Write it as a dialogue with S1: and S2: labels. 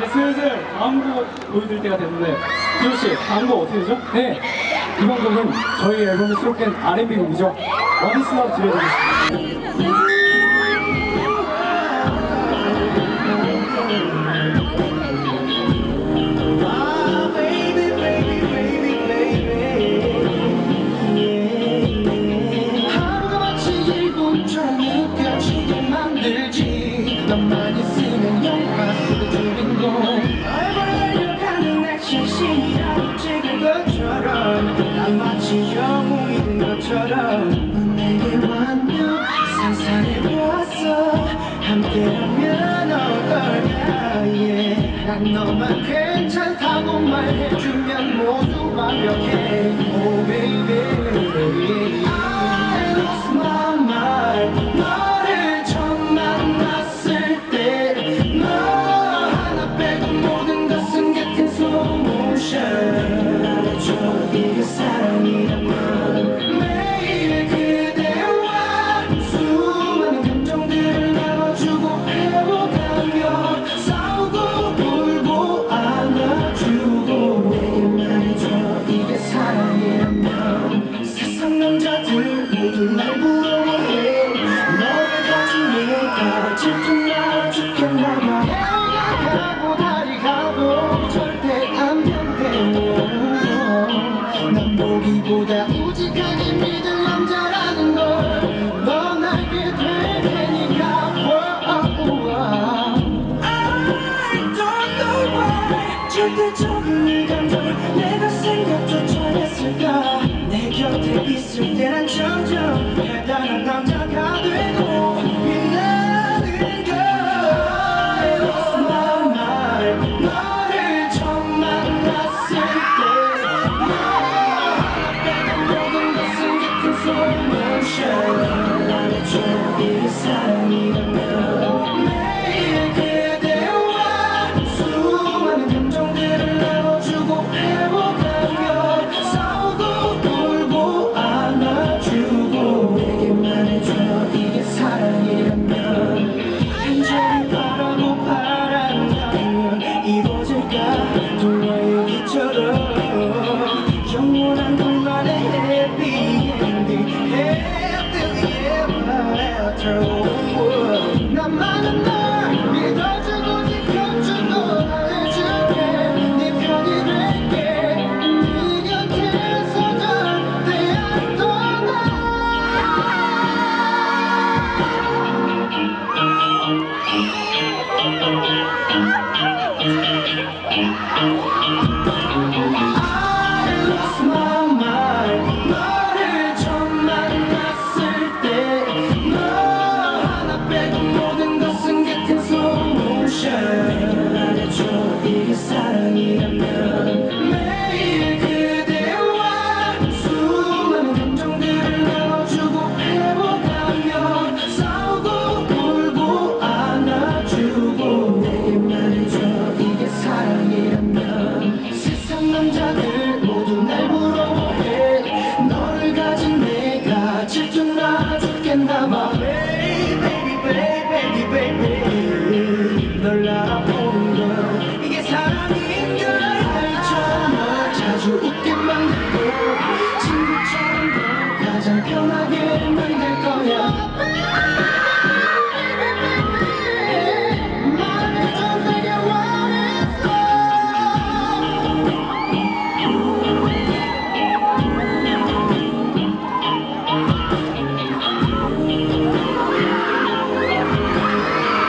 S1: 이제 슬슬 다음 곡 보여드릴 때가 됐는데 기호 씨 다음 곡 어떻게 되죠?
S2: 네, 이번 곡은 저희 앨범에 수록된 R&B 곡이죠. 어디스나 들려드리겠습니다.
S3: 씬이라도 찍은 것처럼 난 마치 영웅이 된 것처럼 넌 내게 완벽 상상해 보았어 함께라면 어떨까 yeah. 난 너만 괜찮다고 말해주면 모두 완벽해 Oh baby I 질투나 죽겠나봐 해가 가고 달이 가도 절대 안 변해 난 보기보다 우직하게 믿을 남자라는 걸넌 알게 될 테니까 I don't know why 절대적인 이 감정을 내가 생각조차 했을까 내 곁에 있을 때난 점점 대단한 남자 slow motion 말해줘 이게 사랑이라면 매일 그대와 수많은 감정들을 나눠주고 회복하며 싸우고 울고 안아주고 내게 말해줘 이게 사랑이라면 한절이 바라고 바란다면 이루 Thank you. 모두 날 부러워해. 너를 가진 내가 질투나 죽겠나 봐. Baby baby baby baby. 널 알아보는 이게 사랑인걸 알잖아 자주 웃게만 되고 친구처럼 더 가장 편하게 만들 거야.